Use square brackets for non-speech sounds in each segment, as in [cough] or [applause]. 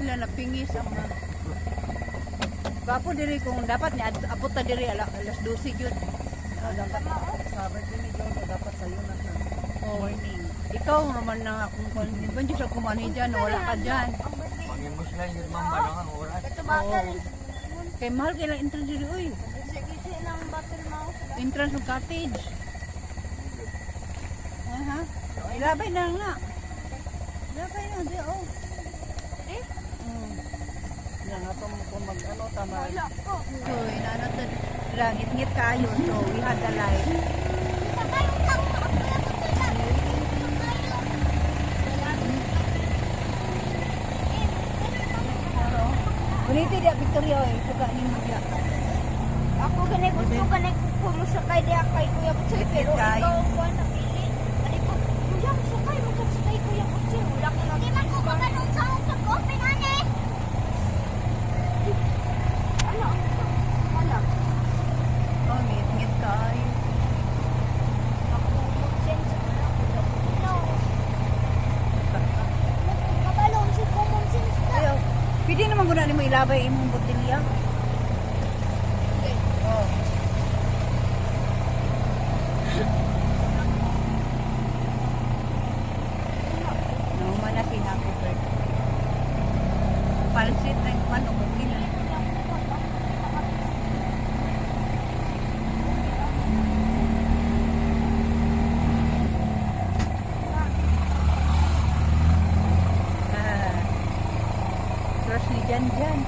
sila napingis ang mga Bapo diri kung dapat ni abot ta diri ala, alas 12 gyud. Ah, dapat sabi din ni dapat sa'yo na siya. Oh. Morning. Ikaw naman na kung kung ban sa kumani diyan wala ka diyan. Pangimos lang yun ma'am, ano ang oras? Ito bakal. Kay mahal kay lang entrance diri uy. Sige ng battle mouse. Entrance ng cottage. Aha. Ilabay na nga. Ilabay na di oh. Yan nga kung, kung mag ano tama. Ko. Inano to, langit-ngit kayo. So, we had the. Ano? Uniti dia Victoria eh. Suga ni dia. Ako ganay gusto ganay kumusakay di kay Kuya Butsoy pero ikaw ko napili. Ani ko, Kuya, sakay mo sa kay Kuya Butsoy. Wala ko na. Di man ko kaganong sa akong pag-open, ane. Ano? Ano? Oh, ngit-ngit kayo. Ako mag-sense ko na. No. Kabalong si common sense ka. Ayo. Guna ni mo ilabay imong botilya. Oh. No, mana sinako bird. Palsit na yung manok ko kina. Ah. Crush ni Jan Jan.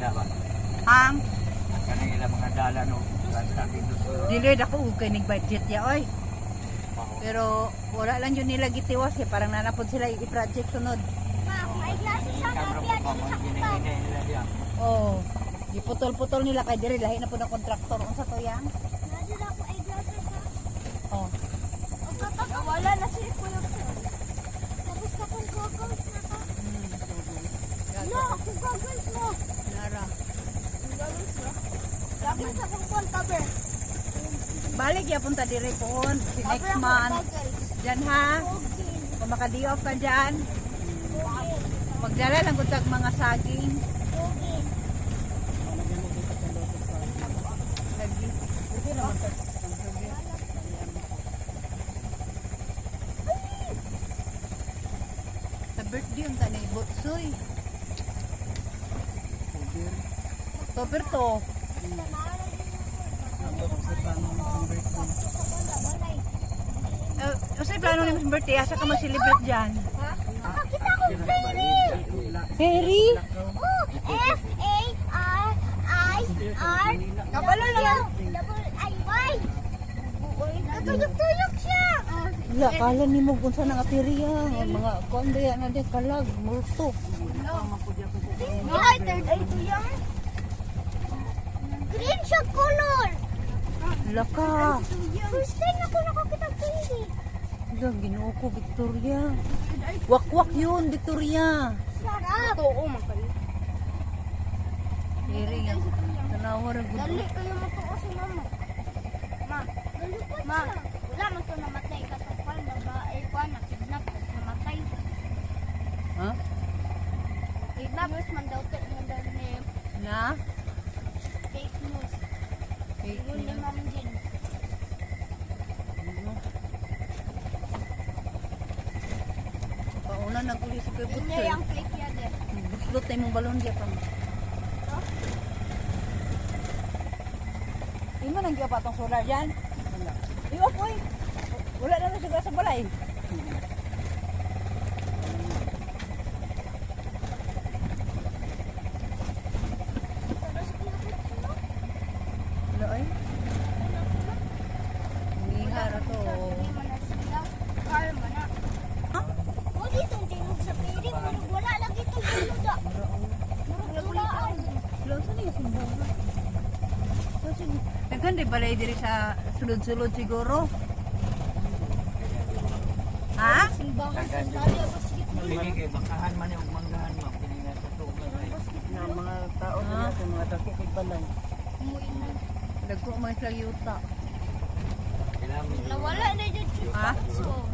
Wato plantada ba? Ang Kanang ilang mga dala no, sa dili ako ug kay nig budget ya oy. Pero wala lang yun nila gitiwas eh. Parang nanapod sila i-project sunod. Ma, may glasses sa kapya ko dito sa kupan. ginahinay nila diya. Oh. Giputol-putol nila kay diri lahi na po ng kontraktor unsa to yang. Nadala ko ay glasses ha. Oh. O kapag wala na si Kuya Butsoy. Tapos ka kung goggles na ka. No, kung goggles. Kung goggles mo. Cover. Balik ya punta diri pohon si next month. Diyan ha. Kung makadi off ka Goggles. magdala lang gud kag mga saging. Sa birthday yung tanay butsoy. October to. Tapos sa plano ng birthday. Uh, Kasi plano ni mo birthday, asa ka mag-celebrate dyan? Nakakita ko ferry. Ferry? Oh, F-A-R-I-R. Kabalo naman. Double I-Y. Katulog-tulog siya. Wala, kala ni mo kung saan ang apiriya. Mga konde yan na di kalag, multo. Ay, third eye to yan. Green siya color. Laka. First time ako nakakita ferry. Wala, ginoo ko, Victoria. Wakwak yun, Victoria. Sarap. Oo, makali. Ferry yan. Tanawa rin Dali gusto. kayo matuo si mama. Ma, ma, wala man to namatay katapal babae ko na kidnap at namatay. Ha? Kidnap news man daw ito nga daw ni Na? fake news. Fake Yun ni news. Ma'am Jean. Pauna na kuli sa kay niya Butsoy. yung fake yan eh. Buslot na yung balon diya pa mo. Di mo nang giwa patong solar dyan? Wala. Iwa po eh. Wala na siya sa balay. [laughs] Wala ay. Nihara to. Hindi mo na sila. Car mo na. Ha? O dito tinog sa ferry. Murag wala lagi ito yung da. Murag tulaan. Wala sa niya simbahan. Nagkanda balay diri sa sulod-sulod siguro. Ha? Simbahan sa. Ako sige kay bakahan man yung manggahan mo. Pili nga sa tugan. Na mga tao Ah. na natin, mga kay balay. Dagko man sila yuta. Nawala na dyan siya. Ha?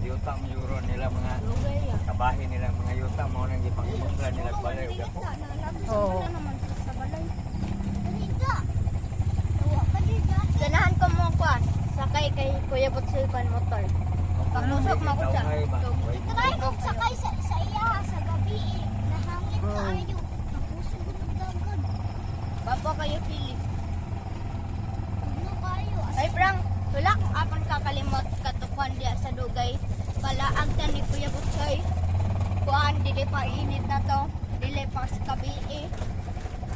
Yuta mo yuro nila mga kabahin nila mga yuta mo nang ipangmusla nila sa balay. Ka, nalapit sa Oo. wala naman sa balay. Dili ka. Tawa ka di ka. Ganahan ko mo kuan. Sakay kay Kuya Butsoy kan motor. Pagmusok mo ko siya. Try ko sakay sa, sa iya sa gabi eh. Nahangin kaayo. Napusog ko ng dagan. Papa kayo Philip. Ano kayo? Ay Frank, wala kong apang kakalimot katukuan diya sa dugay. Palaag na ni Kuya Butsoy. Kuan, dili pa init na to. Dili pa sa kabi eh.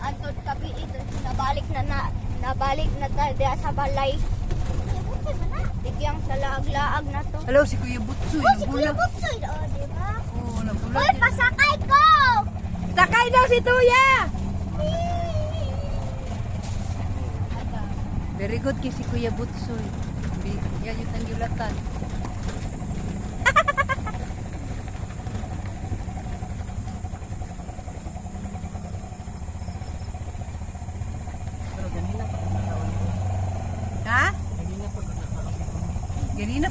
Antod kabi ito. Nabalik na na. Nabalik na tayo diya sa balay. Igyang sa laag-laag na to. Hello, si Kuya Butsoy. Oh, si Kuya. Butsoy, oh, di ba? Oo, nagbulag. Hoy, pasakay ko! Sakay daw si Tuya! Very good kay si Kuya Butsoy. Yan yung tanggulatan. Pero ganina pa kung nakaon. Ha? Ganina pa kung nakaon.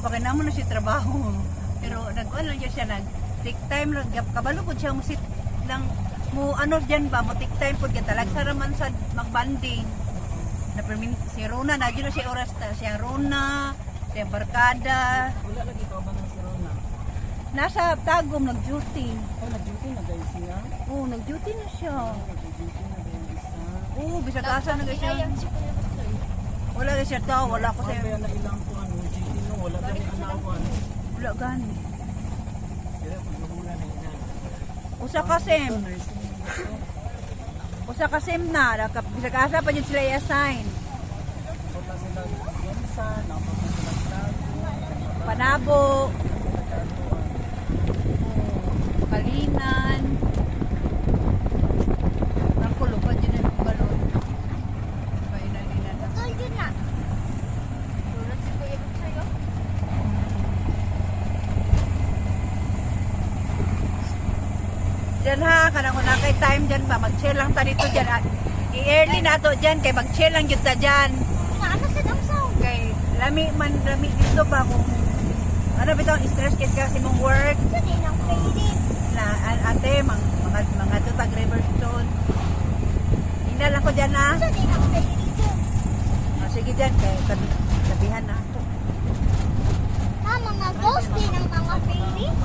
Ganina pa kaya naman na siya trabaho. Pero nag-ano lang siya nag take time lang Gap- kabalo ko siya mo sit lang mo ano diyan ba mo take time pud kay talag sa raman sa magbanding. Na permin si Rona na na siya oras ta siya Rona, siya barkada. Wala lagi ka ba ng si Rona? Nasa Tagum nag-duty. Oh, nag-duty na guys siya. Oh, nag-duty na siya. Nag-duty na guys isa. Oh, bisag asa na siya. Ayan si Kuya Butsoy. Wala ka siya daw, wala ko sa na ilang ko wala gani anawan. wala gani. Na. Usa ka sem, usa ka sem na, Naka- bisag asa pa jud sila i-assign. Na Panabo, Kalinan. Ang kulo pa dyan ang balon. Kainan nila na. Butsoy yun na. Tulad si Kuya Butsoy, oh. Diyan ha, kanang una kay time dyan ba, mag-chill lang ta dito dyan. At I-early na to dyan, kay mag-chill lang yun ta dyan. Ano sa damsaw? Kay lami man, lami dito ba kung ano bitaw, stress kit kasi mong work Ito din ang favorite. na ate, mga, mga, mga tutag Riverstone. Hina lang ko dyan ha. Ito din ang favorite. O, sige dyan, kay sabi, sabihan na ako. Ha, mga ghost din ang mga favorite.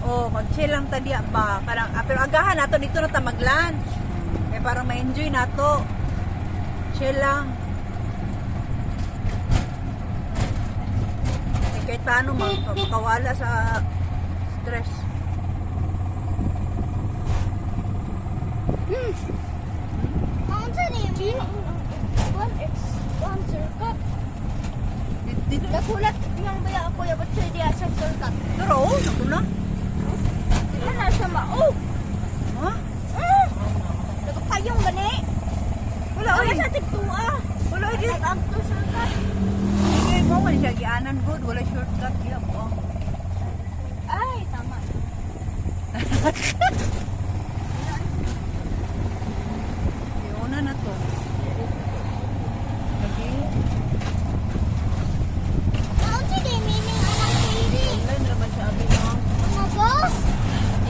Oh, mag-chill lang tadi ba. Parang, ah, pero agahan nato dito na ta mag-lunch. Eh, parang ma-enjoy nato. Chill lang. Eh, kahit paano makawala sa stress. Circuit. Dito, dito. Nagulat yung baya ako yung Butsoy diya sa circuit. Pero, oh, naku na. Ano na siya ma? Oh! Ha? Ah! Nagpayong gani. Wala, Wala oy. sa tigtua. Wala, oy. di- Nag-up to circuit. Sige, mo, gianan good. Wala shortcut. Yeah, mo. Ay, tama. [laughs] Iuna na to. Okay.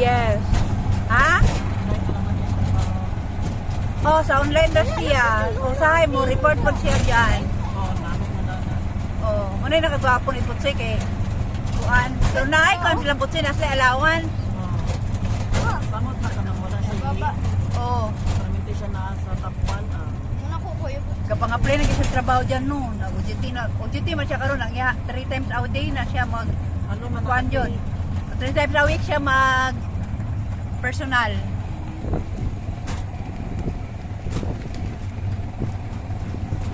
Yes. Ha? Oh, sa online na siya. Usahay mo, report po siya dyan. oh, namin na na. Muna yung nakagwapon ni Putsy kay Kuan. Pero naay kan sila Putsy na sila alawan. Oh. Samot na ka nang wala siya Baba. Oh, Perminti siya na sa top 1 ah. Muna ko ko yung kapang apply na siya sa trabaho dyan no. Na UGT na. UGT man siya karon ang iya. Three times a day na siya mag Ano man Kuan yun. Three times a week siya mag personal.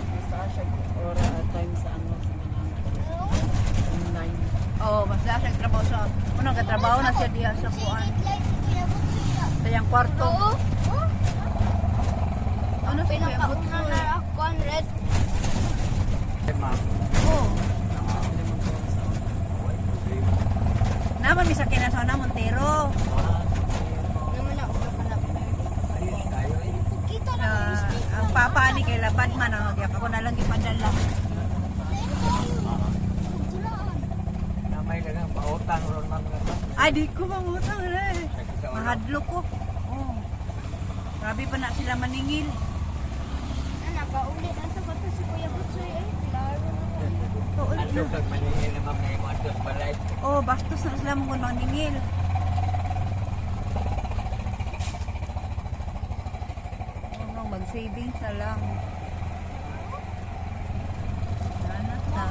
Basta siya or uh, time sa ano sa mga online. Oh, basta siya trabaho sa unang katrabaho na siya diha sa Kuan. Sa yang kwarto. Oo. Oh, Ano sa Kuya pinakauna Butsoy? na ako ang red. Ma'am. Oh, Hindi man ko sa Naman mi sa kinasaw na Montero. Naman ako na Ayos tayo eh. Kita Na ang papa ni kay Lapad man ang nagyak ako na lang ipadala. Na may na lang, pautang ron mga Ay di ko mangutang eh. Mahadlo ko. Oh. Grabe pa na sila maningil. Anak, paulit na sa bato si Kuya Butsoy eh. Klaro na ano pag maningil naman oh, bastos na sila mong maningil. Ano, mag-savings na lang. Sana sa...